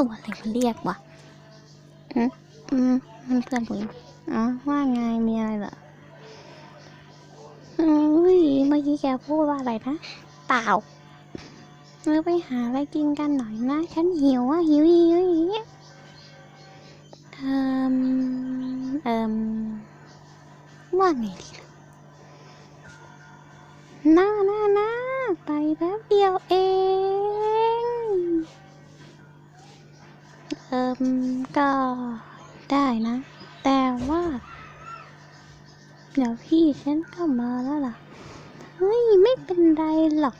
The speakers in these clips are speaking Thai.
ตัวอะไรมาเรียกวะอืมอืมมันเพื่อนผมอ๋อว่าไงมีอะไรเหรออุ้ยเมื่อกี้แกพูดว่าอะไรนะเปล่าเราไปหาอะไรกินกันหน่อยนะ ฉันหิวอะหิวหิวหิวเอ่มเอ่มว่าไงดีน่าน่าน่าไปแป๊บเดียวเอง ก็ได้นะ แต่ว่า เดี๋ยวพี่ฉันก็มาแล้วล่ะ เฮ้ย ไม่เป็นไรหรอก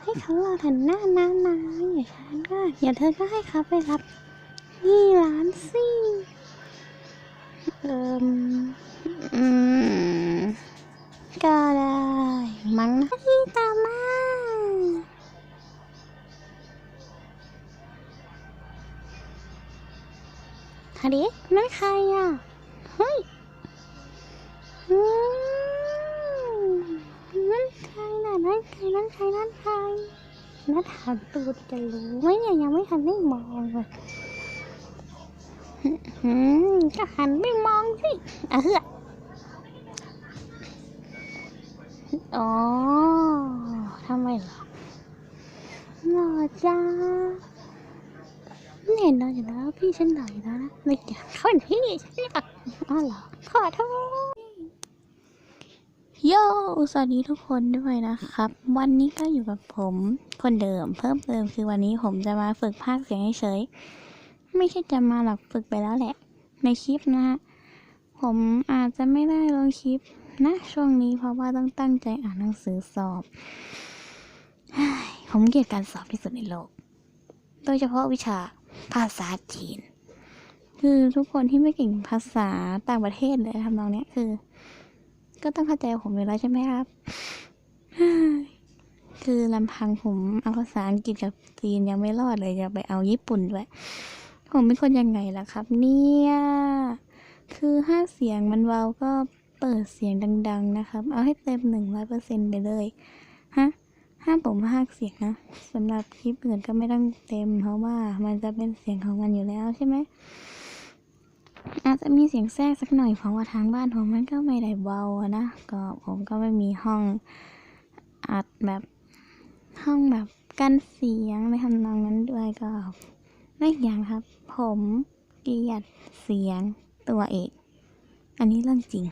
ให้เขารอถันหน้านานาอย่าฉันก็อย่าเธอก็ให้เขาไปรับที่ร้านสิเอิมอืมก็ได้ ฮะดินั่นใครอะ เฮ้ยนั่นใครน่ะนั่นใครนั่นใครนั่นใครนัดหันตูดจะรู้ไหมเนี่ยยังไม่ทันได้มองเลยอืมก็หันไปมองสิอะเฮ้ออ๋อทำไมเหรอหล่อจ้า แน่นอนอยู่แล้วพี่ฉันหน่อยแล้วนะไม่อยากเข้าเป็นพี่ฉันอยากอ๋อเหรอขอโทษโยสวัสดีทุกคนด้วยนะครับ วันนี้ก็อยู่กับผมคนเดิม เพิ่มเติมคือวันนี้ผมจะมาฝึกพากย์เสียงเฉย ไม่ใช่จะมาหรอกฝึกไปแล้วแหละ ในคลิปนะฮะผมอาจจะไม่ได้ลงคลิปนะช่วงนี้เพราะว่าต้องตั้งใจอ่านหนังสือสอบ ผมเกลียดการสอบที่สุดในโลก โดยเฉพาะวิชา ภาษาจีน คือทุกคนที่ไม่เก่งภาษาต่างประเทศเลยทำนองเนี้ยคือ ก็ต้องเข้าใจผมอยู่แล้วใช่ไหมครับ คือลำพังผมเอาภาษาอังกฤษกับจีนยังไม่รอดเลยจะไปเอาญี่ปุ่นด้วยผมเป็นคนยังไงล่ะครับ เนี่ย คือห้าเสียงมันเบาก็เปิดเสียงดัง ๆ นะครับ เอาให้เต็มหนึ่งร้อยเปอร์เซ็นไปเลย ฮะ ห้ามผมพากเสียงนะสำหรับคลิปอื่นก็ไม่ต้องเต็ม เพราะว่ามันจะเป็นเสียงของมันอยู่แล้วใช่ไหมอาจจะมีเสียงแทรกสักหน่อยเพราะว่าทางบ้านผมมันก็ไม่ได้เบานะก็ผมก็ไม่มีห้องอัดแบบห้องแบบกันเสียงในทำนองนั้นด้วยก็และอีกอย่างครับ ผมเกลียดเสียงตัวเอกอันนี้เรื่องจริง